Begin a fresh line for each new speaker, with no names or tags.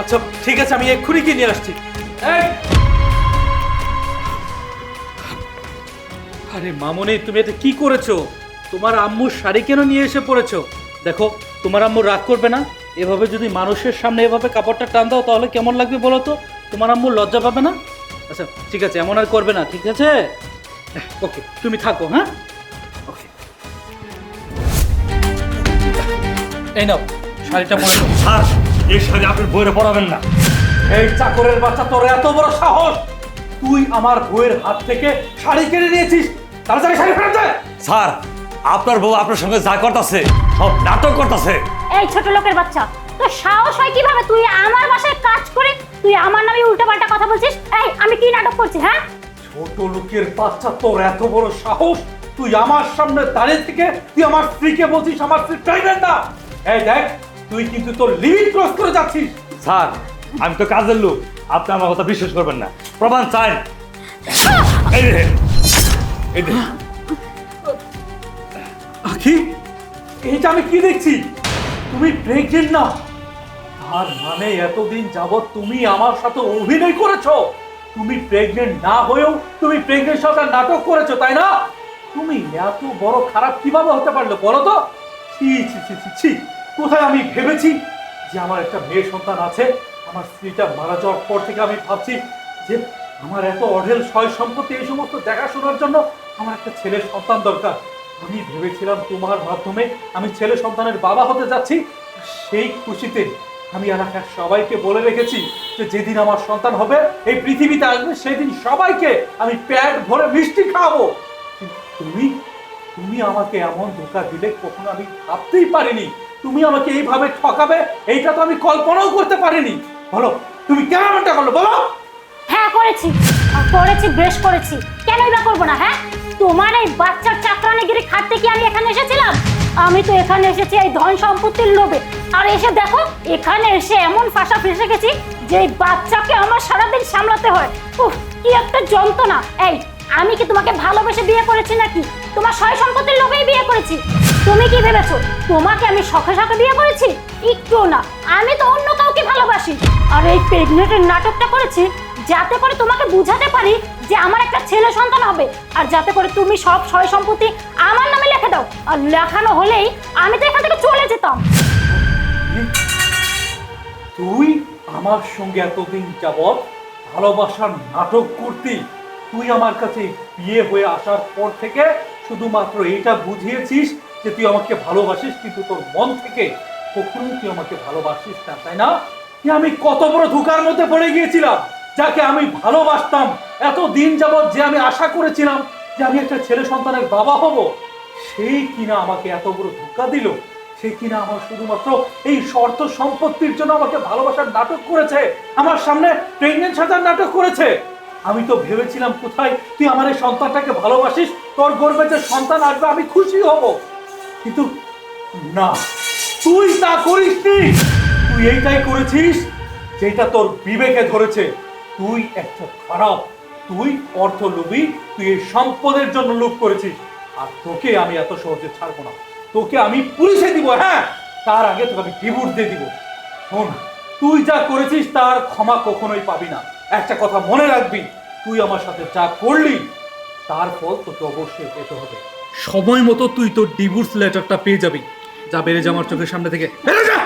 আচ্ছা ঠিক আছে আমি এক্ষুনি গিয়ে নিয়ে আসছি! আরে মামনি তুমি এটা কি করেছ? তোমার আম্মুর শাড়ি কেন নিয়ে এসে পড়েছো? দেখো তোমার আম্মু রাগ করবে না। এভাবে যদি মানুষের সামনে এভাবে কাপড়টা টান দাও তাহলে কেমন লাগবে বলো তো? তোমার আম্মু লজ্জা পাবে না? আচ্ছা ঠিক আছে এমন আর করবে না ঠিক আছে? ওকে তুমি থাকো হ্যাঁ? ওকে। এই নাও শাড়িটা পরে। নাও
স্যার এই শাড়ি আপনার বইরে পড়াবেন না।
এই চাকরের বাচ্চা তোর এত বড় সাহস। তুই আমার বউয়ের হাত থেকে শাড়ি কেড়ে নিয়েছিস। তাড়াতাড়ি শাড়ি ফেরত দে।
স্যার আপনার বউ আপনার সঙ্গে যা করতেছে সব নাটক করতেছে।
এই ছোট লোকের বাচ্চা তোর সাহস হয় কীভাবে? তুই আমার বাসায় কাজ করে তুই আমার নামে উল্টোপাল্টা কথা বলছিস? এই আমি কি নাটক করছি হ্যাঁ?
ছোট লোকের বাচ্চা তোর এত বড় সাহস। তুই আমার সামনে দাঁড়িয়ে থেকে তুই আমার স্ত্রীকে বলছিস আমার স্ত্রী প্রেগনেন্ট না। এই দেখ তুই কিন্তু তোর লিমিট ক্রস করে যাচ্ছিস।
স্যার আমি তো কাজের লোক। আপনি আমার কথা বিশ্বাস করবেন না। প্রমাণ চাই।
আখি এইটা আমি কি দেখছি? তুমি প্রেগনেন্ট না? তার মানে এতদিন যাবত তুমি আমার সাথে অভিনয় করেছ। তুমি প্রেগনেন্ট না হয়েও তুমি প্রেগনেন্ট সাথে নাটক করেছ তাই না? তুমি এত বড় খারাপ কীভাবে হতে পারল বলো তো? ছি ছি ছি ছি ছি। কোথায় আমি ভেবেছি যে আমার একটা মেয়ে সন্তান আছে? আমার স্ত্রীটা মারা যাওয়ার পর থেকে আমি ভাবছি যে আমার এত অঢেল সয় সম্পত্তি এই সমস্ত দেখাশোনার জন্য আমার একটা ছেলে সন্তান দরকার। আমি ভেবেছিলাম তোমার মাধ্যমে আমি ছেলে সন্তানের বাবা হতে যাচ্ছি। সেই খুশিতে আমি এলাকার সবাইকে বলে রেখেছি যে যেদিন আমার সন্তান হবে, এই পৃথিবীতে আসবে, সেদিন সবাইকে আমি প্যাট ভরে মিষ্টি খাওয়াবো। তুমি তুমি আমাকে এমন ধোকা দিলে কখনো আমি ভাবতেই পারিনি। তুমি আমাকে এইভাবে ঠকাবে, এইটা তো আমি কল্পনাও করতে পারিনি। বলো, তুমি কেন এমনটা করল, বলো?
হ্যাঁ করেছি। করেছি, বেশ করেছি। কেনই বা করব না হ্যাঁ? তোমার এই বাচ্চার চাকরানিগিরি খাটতে কি আমি এখানে এসেছিলাম? আমি তো এখানে এসেছি এই ধন সম্পত্তির লোভে। আর এসে দেখো, এখানে এসে এমন ফাঁসা ফেসে গেছি, যে এই বাচ্চাকে আমার সারাদিন সামলাতে হয়। উফ, কি একটা যন্ত্রণা। এই, আমি কি তোমাকে ভালোবেসে বিয়ে করেছি নাকি? তোমার সয় সম্পত্তির লোভেই বিয়ে করেছি। তুমি কি ভেবেছো? তোমাকে আমি শখে শখে বিয়ে করেছি? একটু না। আমি তো অন্য কাউকে ভালোবাসি। আর এই প্রেগনেন্টের নাটকটা করেছি যাতে করে তোমাকে বুঝাতে পারি যে আমার একটা ছেলে সন্তান হবে। আর যাতে করে তুমি সব সয় সম্পত্তি আমার নামে লিখে দাও। আর লেখানো হলেই আমি তো এখান থেকে চলে যেতাম।
তুই আমার সঙ্গে এতদিন যাবৎ ভালোবাসার নাটক করতি। তুই আমার কাছে বিয়ে হয়ে আসার পর থেকে শুধুমাত্র এটা বুঝিয়েছিস যে তুই আমাকে ভালোবাসিস, কিন্তু তোর মন থেকে কখনোই তুই আমাকে ভালোবাসিস না, তাই না? যে আমি কত বড় ধোকার মধ্যে পড়ে গিয়েছিলাম, যাকে আমি ভালোবাসতাম এত দিন যাবৎ যে আমি আশা করেছিলাম যে আমি একটা ছেলে সন্তানের বাবা হব সেই কিনা আমাকে এত বড় ধোকা দিল, সে কিনা আমার শুধুমাত্র এই শর্ত সম্পত্তির জন্য আমাকে ভালোবাসার নাটক করেছে, আমার সামনে প্রেগনেন্ট সাজার নাটক করেছে। আমি তো ভেবেছিলাম কোথায় তুই আমার এই সন্তানটাকে ভালোবাসিস, তোর গর্বে যে সন্তান আসবে, আমি খুশি হব। কিন্তু না, তুই তা করিসনি। তুই এইটাই করেছিস যেটা তোর বিবেকে ধরেছে। তুই একটা খারাপ, তুই অর্থ লোভী তুই এই সম্পদের জন্য লোভ করেছিস। আর তোকে আমি এত সহজে ছাড়বো না। তোকে আমি পুলিশে দিব হ্যাঁ? তার আগে তোকে আমি ডিভোর্স দিয়ে দিব। শোন, তুই যা করেছিস তার ক্ষমা কখনোই পাবি না। একটা কথা মনে রাখবি, তুই আমার সাথে যা করলি, তার ফল তোকে অবশ্যই পেতে হবে। সময় মতো তুই তোর ডিভোর্স লেটারটা পেয়ে যাবি। যা বেড়ে যা আমার চোখের সামনে থেকে। বেড়ে যা!